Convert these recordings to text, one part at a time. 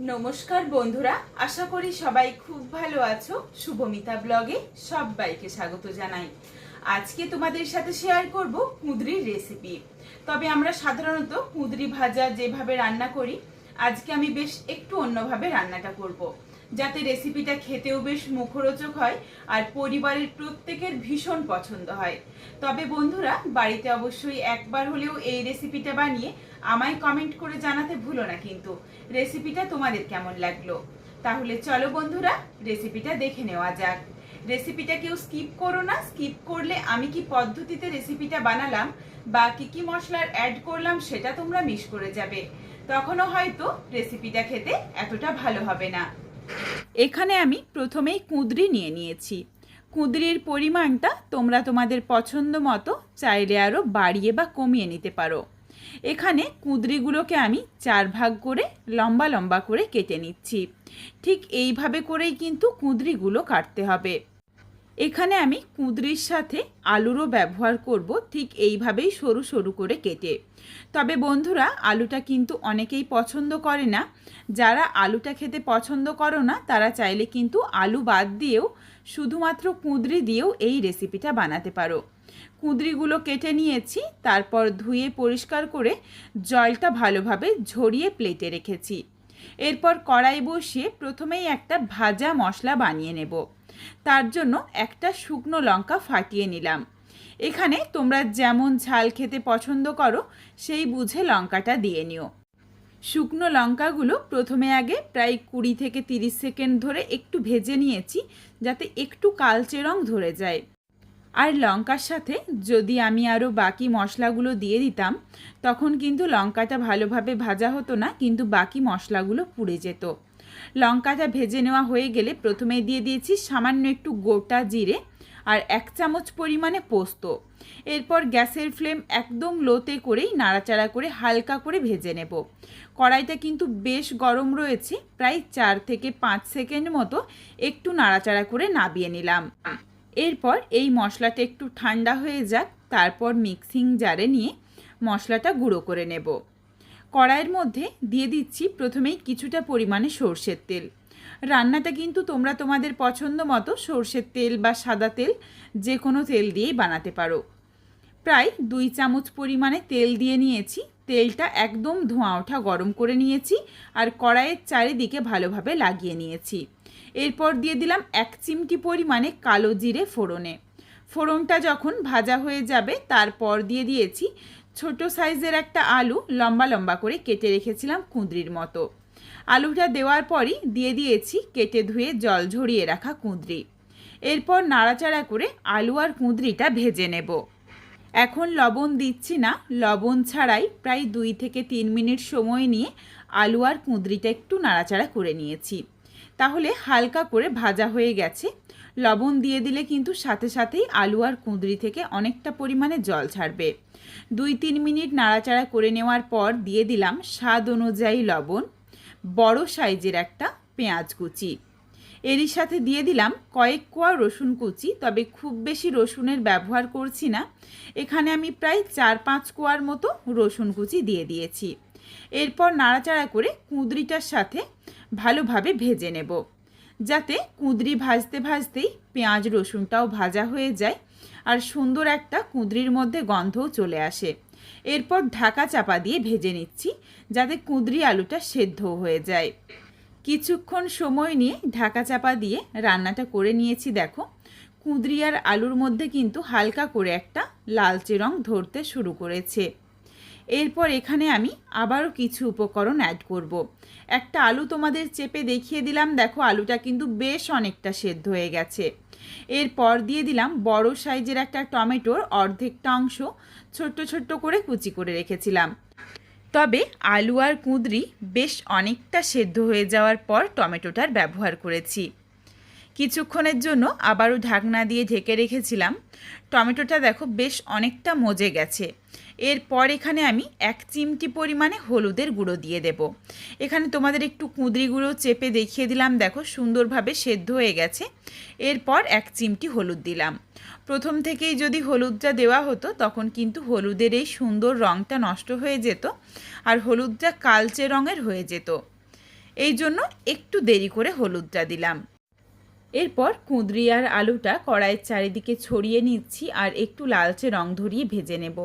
নমস্কার বন্ধুরা, আশা করি সবাই খুব ভালো আছো। শুভমিতা ব্লগে সবাইকে স্বাগত জানাই। আজকে তোমাদের সাথে শেয়ার করব কুঁদরির রেসিপি তবে আমরা সাধারণত কুঁদরি ভাজা যেভাবে রান্না করি, আজকে আমি বেশ একটু অন্যভাবে রান্নাটা করব। যাতে রেসিপিটা খেতেও বেশ মুখরোচক হয় আর পরিবারের প্রত্যেকের ভীষণ পছন্দ হয়। তবে বন্ধুরা, বাড়িতে অবশ্যই একবার হলেও এই রেসিপিটা বানিয়ে আমায় কমেন্ট করে জানাতে ভুলো না কিন্তু। রেসিপিটা তোমাদের কেমন লাগল? তাহলে চলো বন্ধুরা রেসিপিটা দেখে নেওয়া যাক। রেসিপিটা কেউ স্কিপ করো না স্কিপ করলে আমি কি পদ্ধতিতে রেসিপিটা বানালাম বা কি কি মশলার অ্যাড করলাম সেটা তোমরা মিস করে যাবে। তখনও হয়তো রেসিপিটা খেতে এতটা ভালো হবে না। এখানে আমি প্রথমেই কুঁদরি নিয়ে নিয়েছি। কুঁদরির পরিমাণটা তোমরা তোমাদের পছন্দ মতো চাইলে আরও বাড়িয়ে বা কমিয়ে নিতে পারো। এখানে কুঁদরিগুলোকে আমি চার ভাগ করে লম্বা লম্বা করে কেটে নিচ্ছি। ঠিক এইভাবে করেই কিন্তু কুঁদরিগুলো কাটতে হবে। এখানে আমি কুঁদরির সাথে আলুরও ব্যবহার করব ঠিক এইভাবেই সরু সরু করে কেটে। তবে বন্ধুরা, আলুটা কিন্তু অনেকেই পছন্দ করে না। যারা আলুটা খেতে পছন্দ করো না, তারা চাইলে কিন্তু আলু বাদ দিয়েও শুধুমাত্র কুঁদরি দিয়েও এই রেসিপিটা বানাতে পারো। কুঁদরিগুলো কেটে নিয়েছি, তারপর ধুয়ে পরিষ্কার করে জলটা ভালোভাবে ঝরিয়ে প্লেটে রেখেছি। এরপর কড়াই বসিয়ে প্রথমেই একটা ভাজা মশলা বানিয়ে নেব। তার জন্য একটা শুকনো লঙ্কা ফাটিয়ে নিলাম। এখানে তোমরা যেমন ঝাল খেতে পছন্দ করো, সেই বুঝে লঙ্কাটা দিয়ে নিও। শুকনো লঙ্কাগুলো প্রথমে আগে প্রায় কুড়ি থেকে তিরিশ সেকেন্ড ধরে একটু ভেজে নিয়েছি, যাতে একটু কালচে রং ধরে যায়। আর লঙ্কার সাথে যদি আমি আরও বাকি মশলাগুলো দিয়ে দিতাম, তখন কিন্তু লঙ্কাটা ভালোভাবে ভাজা হতো না, কিন্তু বাকি মশলাগুলো পুড়ে যেত। লঙ্কাটা ভেজে নেওয়া হয়ে গেলে প্রথমে দিয়ে দিয়েছি সামান্য একটু গোটা জিরে আর এক চামচ পরিমাণে পোস্ত। এরপর গ্যাসের ফ্লেম একদম লোতে করেই নাড়াচাড়া করে হালকা করে ভেজে নেব। কড়াইটা কিন্তু বেশ গরম রয়েছে, প্রায় চার থেকে পাঁচ সেকেন্ড মতো একটু নাড়াচাড়া করে নাবিয়ে নিলাম। এরপর এই মশলাটা একটু ঠান্ডা হয়ে যাক, তারপর মিক্সিং জারে নিয়ে মশলাটা গুঁড়ো করে নেব। কড়াইয়ের মধ্যে দিয়ে দিচ্ছি প্রথমেই কিছুটা পরিমাণে সর্ষের তেল। রান্নাটা কিন্তু তোমরা তোমাদের পছন্দ মতো সর্ষের তেল বা সাদা তেল যে কোনো তেল দিয়েই বানাতে পারো। প্রায় দুই চামচ পরিমাণে তেল দিয়ে নিয়েছি। তেলটা একদম ধোঁয়া ওঠা গরম করে নিয়েছি আর কড়াইয়ের চারিদিকে ভালোভাবে লাগিয়ে নিয়েছি। এরপর দিয়ে দিলাম এক চিমটি পরিমাণে কালো জিরে ফোড়নে। ফোড়নটা যখন ভাজা হয়ে যাবে, তারপর দিয়ে দিয়েছি ছোট সাইজের একটা আলু লম্বা লম্বা করে কেটে রেখেছিলাম কুঁদরির মতো। আলুটা দেওয়ার পরই দিয়ে দিয়েছি কেটে ধুয়ে জল ঝরিয়ে রাখা কুঁদরি। এরপর নাড়াচাড়া করে আলু আর কুঁদরিটা ভেজে নেব। এখন লবণ দিচ্ছি না, লবণ ছাড়াই প্রায় দুই থেকে তিন মিনিট সময় নিয়ে আলু আর কুঁদরিটা একটু নাড়াচাড়া করে নিয়েছি। তাহলে হালকা করে ভাজা হয়ে গেছে। লবণ দিয়ে দিলে কিন্তু সাথে সাথেই আলু আর কুঁদরি থেকে অনেকটা পরিমাণে জল ছাড়বে। দুই তিন মিনিট নাড়াচাড়া করে নেওয়ার পর দিয়ে দিলাম স্বাদ অনুযায়ী লবণ, বড় সাইজের একটা পেঁয়াজ কুচি। এরই সাথে দিয়ে দিলাম কয়েক কোয়া রসুন কুচি, তবে খুব বেশি রসুনের ব্যবহার করছি না। এখানে আমি প্রায় চার পাঁচ কোয়ার মতো রসুন কুচি দিয়ে দিয়েছি। এরপর নাড়াচাড়া করে কুঁদরিটার সাথে ভালোভাবে ভেজে নেব। যাতে কুঁদরি ভাজতে ভাজতেই পেঁয়াজ রসুনটাও ভাজা হয়ে যায় আর সুন্দর একটা কুঁদরির মধ্যে গন্ধও চলে আসে। এরপর ঢাকা চাপা দিয়ে ভেজে নিচ্ছি যাতে কুঁদরি আলুটা সেদ্ধ হয়ে যায়। কিছুক্ষণ সময় নিয়ে ঢাকা চাপা দিয়ে রান্নাটা করে নিয়েছি, দেখো। কুঁদরি আর আলুর মধ্যে কিন্তু হালকা করে একটা লালচে রং ধরতে শুরু করেছে। এরপর এখানে আমি আবারও কিছু উপকরণ অ্যাড করব। একটা আলু তোমাদের চেপে দেখিয়ে দিলাম, দেখো আলুটা কিন্তু বেশ অনেকটা সেদ্ধ হয়ে গেছে। এরপর দিয়ে দিলাম বড় সাইজের একটা টমেটোর অর্ধেকটা অংশ ছোট্ট ছোট্ট করে কুচি করে রেখেছিলাম। তবে আলু আর কুঁদরি বেশ অনেকটা সেদ্ধ হয়ে যাওয়ার পর টমেটোটার ব্যবহার করেছি। কিছুক্ষণের জন্য আবারও ঢাকনা দিয়ে ঢেকে রেখেছিলাম। টমেটোটা দেখো বেশ অনেকটা মজে গেছে। এরপর এখানে আমি এক চিমটি পরিমাণে হলুদের গুঁড়ো দিয়ে দেব। এখানে তোমাদের একটু কুঁদরি গুঁড়ো চেপে দেখিয়ে দিলাম, দেখো সুন্দরভাবে সেদ্ধ হয়ে গেছে। এরপর এক চিমটি হলুদ দিলাম। প্রথম থেকেই যদি হলুদটা দেওয়া হতো, তখন কিন্তু হলুদের এই সুন্দর রঙটা নষ্ট হয়ে যেত আর হলুদটা কালচে রঙের হয়ে যেত। এই জন্য একটু দেরি করে হলুদটা দিলাম। এরপর কুঁদরি আর আলুটা কড়াইয়ের চারিদিকে ছড়িয়ে নিচ্ছি আর একটু লালচে রং ধরিয়ে ভেজে নেব।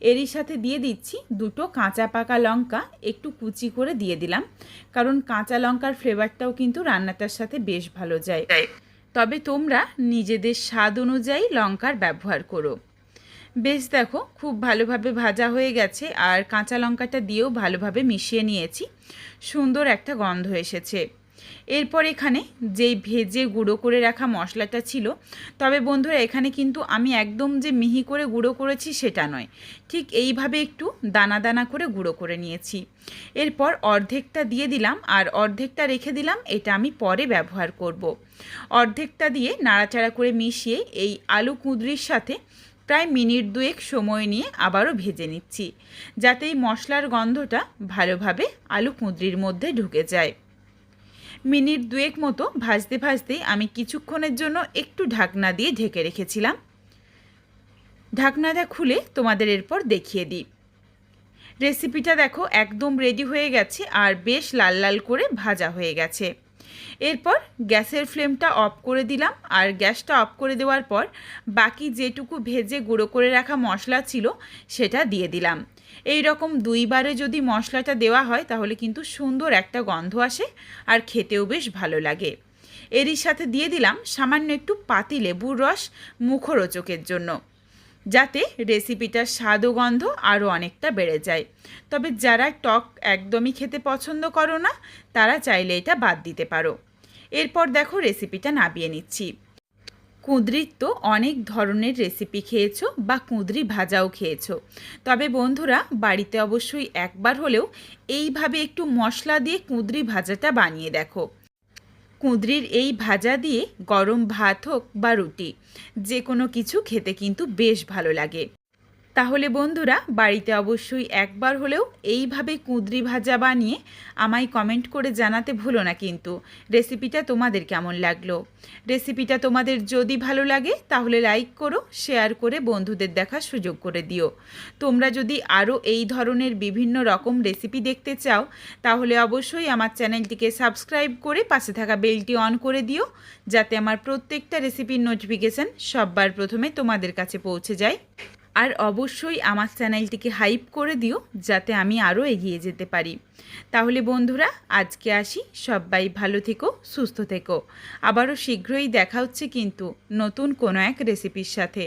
এরই সাথে দিয়ে দিচ্ছি দুটো কাঁচা পাকা লঙ্কা একটু কুচি করে দিয়ে দিলাম কারণ কাঁচা লঙ্কার ফ্লেভারটাও কিন্তু রান্নাটার সাথে বেশ ভালো যায়। তবে তোমরা নিজেদের স্বাদ অনুযায়ী লঙ্কার ব্যবহার করো। বেশ দেখো খুব ভালোভাবে ভাজা হয়ে গেছে আর কাঁচা লঙ্কাটা দিয়েও ভালোভাবে মিশিয়ে নিয়েছি। সুন্দর একটা গন্ধ এসেছে। এরপর এখানে যেই ভেজে গুঁড়ো করে রাখা মশলাটা ছিল, তবে বন্ধুরা এখানে কিন্তু আমি একদম যে মিহি করে গুঁড়ো করেছি সেটা নয়, ঠিক এইভাবে একটু দানা দানা করে গুঁড়ো করে নিয়েছি এরপর অর্ধেকটা দিয়ে দিলাম আর অর্ধেকটা রেখে দিলাম, এটা আমি পরে ব্যবহার করব। অর্ধেকটা দিয়ে নাড়াচাড়া করে মিশিয়ে এই আলু কুঁদরির সাথে প্রায় মিনিট দুয়েক সময় নিয়ে আবারও ভেজে নিচ্ছি, যাতে এই মশলার গন্ধটা ভালোভাবে আলু কুঁদরির মধ্যে ঢুকে যায় মিনিট দুয়েক মতো ভাজতে ভাজতেই আমি কিছুক্ষণের জন্য একটু ঢাকনা দিয়ে ঢেকে রেখেছিলাম। ঢাকনাটা খুলে তোমাদের এরপর দেখিয়ে দিই। রেসিপিটা দেখো একদম রেডি হয়ে গেছে আর বেশ লাল লাল করে ভাজা হয়ে গেছে। এরপর গ্যাসের ফ্লেমটা অফ করে দিলাম আর গ্যাসটা অফ করে দেওয়ার পর বাকি যেটুকু ভেজে গুঁড়ো করে রাখা মশলা ছিল সেটা দিয়ে দিলাম। এই রকম দুইবারে যদি মশলাটা দেওয়া হয়, তাহলে কিন্তু সুন্দর একটা গন্ধ আসে আর খেতেও বেশ ভালো লাগে। এরই সাথে দিয়ে দিলাম সামান্য একটু পাতি লেবুর রস মুখরোচকের জন্য। যাতে রেসিপিটার স্বাদ ও গন্ধ আরও অনেকটা বেড়ে যায়। তবে যারা টক একদমই খেতে পছন্দ করো না, তারা চাইলে এটা বাদ দিতে পারো। এরপর দেখো রেসিপিটা নাবিয়ে নিচ্ছি। কুঁদরির তো অনেক ধরনের রেসিপি খেয়েছো বা কুঁদরি ভাজাও খেয়েছো। তবে বন্ধুরা, বাড়িতে অবশ্যই একবার হলেও এইভাবে একটু মশলা দিয়ে কুঁদরি ভাজাটা বানিয়ে দেখো। কুঁদরির এই ভাজা দিয়ে গরম ভাত হোক বা রুটি যে কোনো কিছু খেতে কিন্তু বেশ ভালো লাগে। তাহলে বন্ধুরা, বাড়িতে অবশ্যই একবার হলেও এইভাবে কুঁদরি ভাজা বানিয়ে আমায় কমেন্ট করে জানাতে ভুলো না কিন্তু। রেসিপিটা তোমাদের কেমন লাগল? রেসিপিটা তোমাদের যদি ভালো লাগে, তাহলে লাইক করো শেয়ার করে বন্ধুদের দেখার সুযোগ করে দিও। তোমরা যদি আরও এই ধরনের বিভিন্ন রকম রেসিপি দেখতে চাও, তাহলে অবশ্যই আমার চ্যানেলটিকে সাবস্ক্রাইব করে পাশে থাকা বেলটি অন করে দিও, যাতে আমার প্রত্যেকটা রেসিপির নোটিফিকেশান সববার প্রথমে তোমাদের কাছে পৌঁছে যায়। আর অবশ্যই আমার চ্যানেলটিকে হাইপ করে দিও, যাতে আমি আরও এগিয়ে যেতে পারি। তাহলে বন্ধুরা, আজকে আসি। সবাই ভালো থেকো, সুস্থ থেকো। আবারও শীঘ্রই দেখা হচ্ছে কিন্তু নতুন কোনো এক রেসিপির সাথে।